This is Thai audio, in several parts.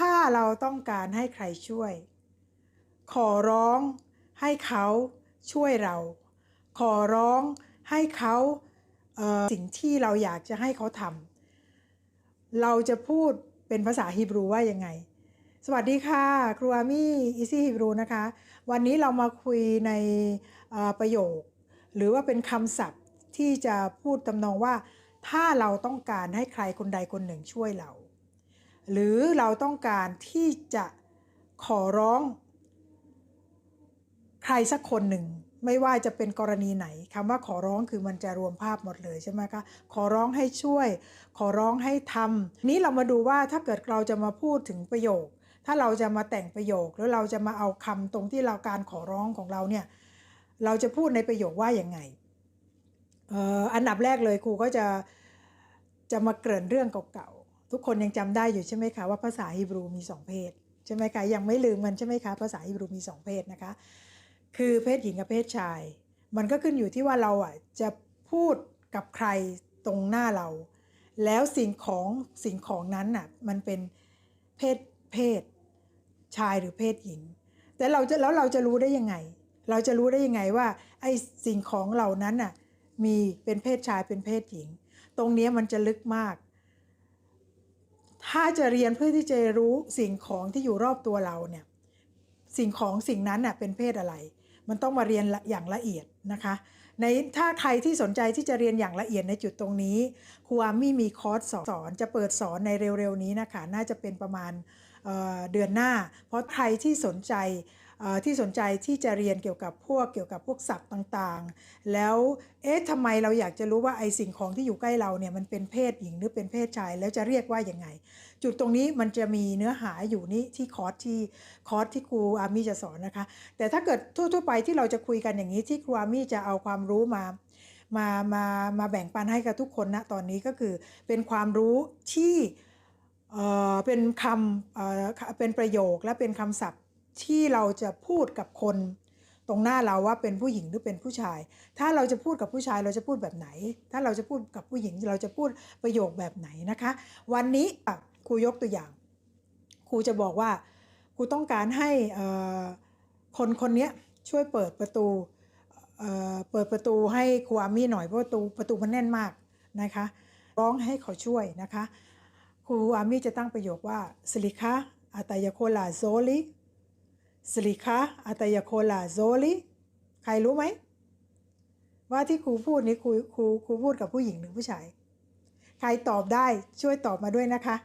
ถ้าเราต้องการให้ใครช่วย ขอร้องให้เขาช่วยเรา ขอร้องให้เขาเสิ่งที่เราอยากจะให้เขาทำเราจะพูดเป็นภาษาฮีบรูว่ายังไง สวัสดีค่ะ ครูอามี่อีซี่ฮีบรูนะคะ วันนี้เรามาคุยในประโยค หรือว่าเป็นคำศัพท์ที่จะพูดตำนองว่า ถ้าเราต้องการให้ใครคนใดคนหนึ่งช่วยเรา หรือเราต้องการที่จะขอร้อง ใครสักคนหนึ่ง ไม่ว่าจะเป็นกรณีไหนคำว่าขอร้องคือมันจะรวมภาพหมดเลยใช่ไหมคะขอร้องให้ช่วย ขอร้องให้ทำนี้เรามาดูว่าถ้าเกิดเราจะมาพูดถึงประโยค ถ้าเราจะมาแต่งประโยคแล้วเราจะมาเอาคำตรงที่เราการขอร้องของเราเนี่ยเราจะพูดในประโยคว่าอย่างไงอ,อ,อันดับแรกเลยครูก็จะจะมาเกริ่นเรื่องเก่า ทุกคนยังจำได้อยู่ใช่ไหมคะว่าภาษาฮีบรูมีสองเพศใช่ไหมคะยังไม่ลืมมันใช่ไหมคะภาษาฮีบรูมีสองเพศนะคะ คือเพศหญิงกับเพศชาย มันก็ขึ้นอยู่ที่ว่าเราอะจะพูดกับใครตรงหน้าเรา แล้วสิ่งของสิ่งของนั้นน่ะมันเป็นเพศเพศชายหรือเพศหญิง แต่เราจะแล้วเราจะรู้ได้ยังไง เราจะรู้ได้ยังไงว่าไอ้สิ่งของเหล่านั้นน่ะมีเป็นเพศชายเป็นเพศหญิง ตรงนี้มันจะลึกมาก ถ้าจะเรียนเพื่อที่จะรู้สิ่งของที่อยู่รอบตัวเราเนี่ยสิ่งของสิ่งนั้นน่ะเป็นเพศอะไร มันต้องมาเรียนอย่างละเอียดนะคะ ในถ้าใครที่สนใจที่จะเรียนอย่างละเอียดในจุดตรงนี้ครูอามี่มีคอร์สสอนจะเปิดสอนในเร็วๆนี้นะคะ น่าจะเป็นประมาณเเดือนหน้า เพราะใครที่สนใจ ที่สนใจที่จะเรียนเกี่ยวกับพวกเกี่ยวกับพวกศัพท์ต่างๆ แล้วเอ๊ะทำไมเราอยากจะรู้ว่าไอ้สิ่งของที่อยู่ใกล้เราเนี่ยมันเป็นเพศหญิงหรือเป็นเพศชาย แล้วจะเรียกว่ายังไง จุดตรงนี้มันจะมีเนื้อหาอยู่นี่ที่คอร์สที่คอร์สที่ครูอามี่จะสอนนะคะ แต่ถ้าเกิดทั่วๆไปที่เราจะคุยกันอย่างนี้ที่ครูอามี่จะเอาความรู้มามามามาแบ่งปันให้กับทุกคนนะตอนนี้ก็คือเป็นความรู้ที่เออเป็นคำเออเป็นประโยคและเป็นคำศัพท์ ที่เราจะพูดกับคน ตรงหน้าเราว่าเป็นผู้หญิงหรือเป็นผู้ชาย ถ้าเราจะพูดกับผู้ชายเราจะพูดแบบไหน ถ้าเราจะพูดกับผู้หญิงเราจะพูดประโยคแบบไหนนะคะ วันนี้อะครูยกตัวอย่าง ครูจะบอกว่าครูต้องการให้คนคนนี้ช่วยเปิดประตูเปิดประตูให้ครูอามี่หน่อยเพราะประตูประตูมันแน่นมากนะคะร้องให้เขาช่วยนะคะครูอามี่จะตั้งประโยคว่าสลิคะอัตายโคลาโซลิ สลิคะอัตยโคลาโซลิใครรู้ไหม ว่าที่ครูพูดนี้ครูครูครูพูดกับผู้หญิงหรือผู้ชาย ใครตอบได้ช่วยตอบมาด้วยนะคะ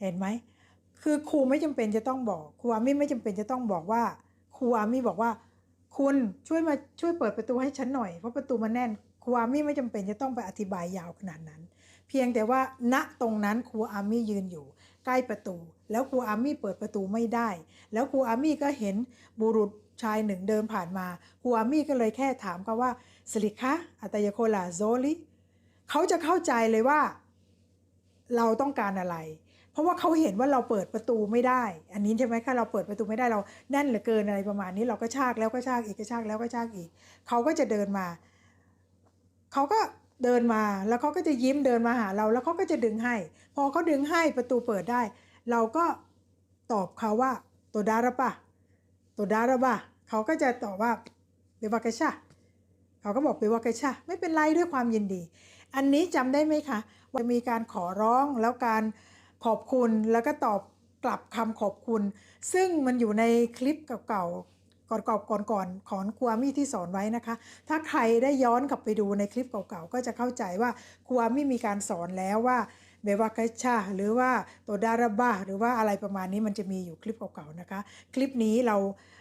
เห็นไหม คือครูไม่จำเป็นจะต้องบอก ครูอามี่ไม่จำเป็นจะต้องบอกว่า ครูอามี่บอกว่า คุณช่วยมาช่วยเปิดประตูให้ฉันหน่อยเพราะประตูมันแน่น ครูอามี่ไม่จำเป็นจะต้องไปอธิบายยาวขนาดนั้น เพียงแต่ว่าณตรงนั้นครูอามี่ยืนอยู่ ใกล้ประตู แล้วครูอามี่เปิดประตูไม่ได้ แล้วครูอามี่ก็เห็นบุรุษชายหนึ่งเดินผ่านมาครูอามี่ก็เลยแค่ถามเขาว่าสลิคะอัตยโคลาโซลิเขาจะเข้าใจเลยว่า เราต้องการอะไร เพราะว่าเขาเห็นว่าเราเปิดประตูไม่ได้ อันนี้ใช่ไหมคะเราเปิดประตูไม่ได้เราแน่นเหลือเกินอะไรประมาณนี้ เราก็ชากแล้วก็ชากอีกก็ชากแล้วก็ชากอีกเขาก็จะเดินมาเขาก็ เดินมาแล้วเขาก็จะยิ้มเดินมาหาเราแล้วเขาก็จะดึงให้ พอเขาดึงให้ประตูเปิดได้ เราก็ตอบเขาว่าตัวดาระปะตัวดาระบะเขาก็จะตอบว่าเบวากะชะเขาก็บอกเบวากะชะไม่เป็นไรด้วยความยินดี อันนี้จำได้ไหมคะว่ามีการขอร้องแล้วการขอบคุณแล้วก็ตอบกลับคำขอบคุณ ซึ่งมันอยู่ในคลิปเก่า ๆก่อนๆก่อนขอครูอามี่ที่สอนไว้นะคะ ถ้าใครได้ย้อนกลับไปดูในคลิปเก่าๆก็จะเข้าใจว่าครูอามี่มีการสอนแล้วว่าเบวากชาหรือว่าตัวดาราบาหรือว่าอะไรประมาณนี้มันจะมีอยู่คลิปเก่าๆนะคะ คลิปนี้เรา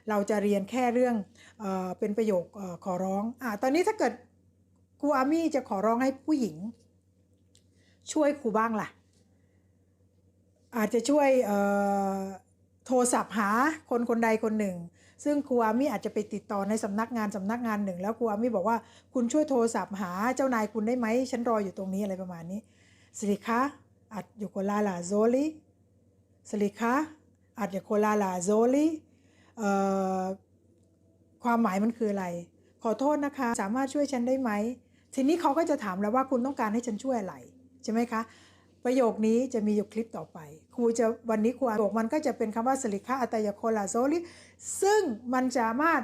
เราจะเรียนแค่เรื่องเออเป็นประโยคออขอร้องอ่าตอนนี้ถ้าเกิดครูอามี่จะขอร้องให้ผู้หญิง ช่วยครูบ้างล่ะ อาจจะช่วยโทรศัพท์หาคนคนใดคนหนึ่ง ซึ่งครูอามี่อาจจะไปติดต่อในสำนักงานสำนักงานหนึ่ง แล้วครูอามี่บอกว่าคุณช่วยโทรศัพท์หาเจ้านายคุณได้ไหมฉันรออยู่ตรงนี้อะไรประมาณนี้สลิคะอัดอยู่โคลาลาโซลิสลิคะอัดอยู่โคลาลาโซลิความหมายมันคืออะไร ขอโทษนะคะ สามารถช่วยฉันได้ไหมทีนี้เขาก็จะถามแล้วว่าคุณต้องการให้ฉันช่วยอะไรใช่ไหมคะ ประโยคนี้จะมีอยู่คลิปต่อไป ครูจะวันนี้ครูอ่านบอกมันก็จะเป็นคำว่าสลิคาอัตยโคลาโซลิซึ่งมันสามารถ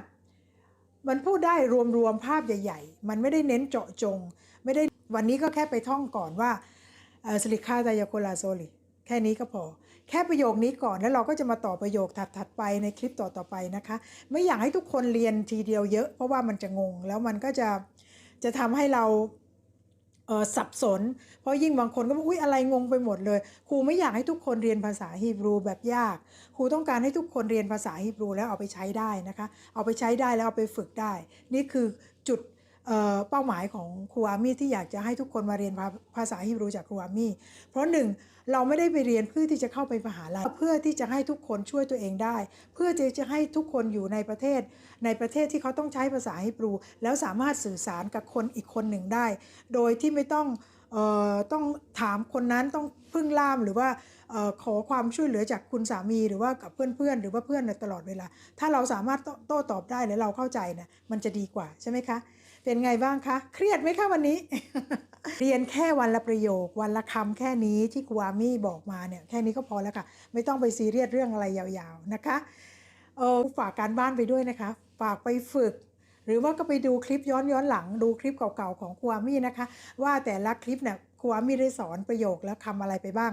มันพูดได้รวมๆภาพใหญ่ ๆ มันไม่ได้เน้นเจาะจง ไม่ได้วันนี้ก็แค่ไปท่องก่อนว่าสลิคาตายโคลาโซลิแค่นี้ก็พอ แค่ประโยคนี้ก่อนแล้วเราก็จะมาต่อประโยคถัดๆไปในคลิปต่อๆไปนะคะ ไม่อยากให้ทุกคนเรียนทีเดียวเยอะ เพราะว่ามันจะงงแล้วมันก็จะจะทำให้เรา สับสน เพราะยิ่งบางคนก็บอกอุ้ยอะไรงงไปหมดเลย ครูไม่อยากให้ทุกคนเรียนภาษาฮีบรูแบบยาก ครูต้องการให้ทุกคนเรียนภาษาฮีบรูแล้วเอาไปใช้ได้นะคะ เอาไปใช้ได้แล้วเอาไปฝึกได้ นี่คือจุด เป้าหมายของครูอามี่ที่อยากจะให้ทุกคนมาเรียนภาภาษาฮีบรูจากครูอามี่เพราะหนึ่งเราไม่ได้ไปเรียนเพื่อที่จะเข้าไปมหาลัยเพื่อที่จะให้ทุกคนช่วยตัวเองได้ เพื่อที่จะให้ทุกคนอยู่ในประเทศ ในประเทศที่เขาต้องใช้ภาษาฮีบรู แล้วสามารถสื่อสารกับคนอีกคนหนึ่งได้ โดยที่ไม่ต้องต้องถามคนนั้นต้องพึ่งล่ามหรือว่าออขอความช่วยเหลือจากคุณสามีหรือว่ากับเพื่อนๆ หรือว่าเพื่อนตลอดเวลา ถ้าเราสามารถโต้ตอบได้หรือเราเข้าใจนี่ยมันจะดีกว่าใช่ไหมคะ เป็นไงบ้างคะ เครียดไหมคะวันนี้ เรียนแค่วันละประโยค วันละคำแค่นี้ที่ครูอามี่บอกมาเนี่ยแค่นี้ก็พอแล้วค่ะ ไม่ต้องไปซีเรียสเรื่องอะไรยาวๆนะคะเออฝากการบ้านไปด้วยนะคะฝากไปฝึก หรือว่าก็ไปดูคลิปย้อนย้อนหลังดูคลิปเก่าๆของครูอามี่นะคะ ว่าแต่ละคลิปเนี่ยครูอามี่ได้สอนประโยคและคำอะไรไปบ้าง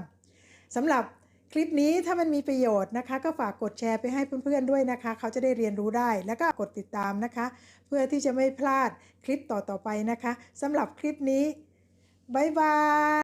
สำหรับ คลิปนี้ถ้ามันมีประโยชน์นะคะ ก็ฝากกดแชร์ไปให้เพื่อนๆด้วยนะคะ เขาจะได้เรียนรู้ได้แล้วก็กดติดตามนะคะ เพื่อที่จะไม่พลาดคลิปต่อๆไปนะคะสำหรับคลิปนี้บ๊ายบาย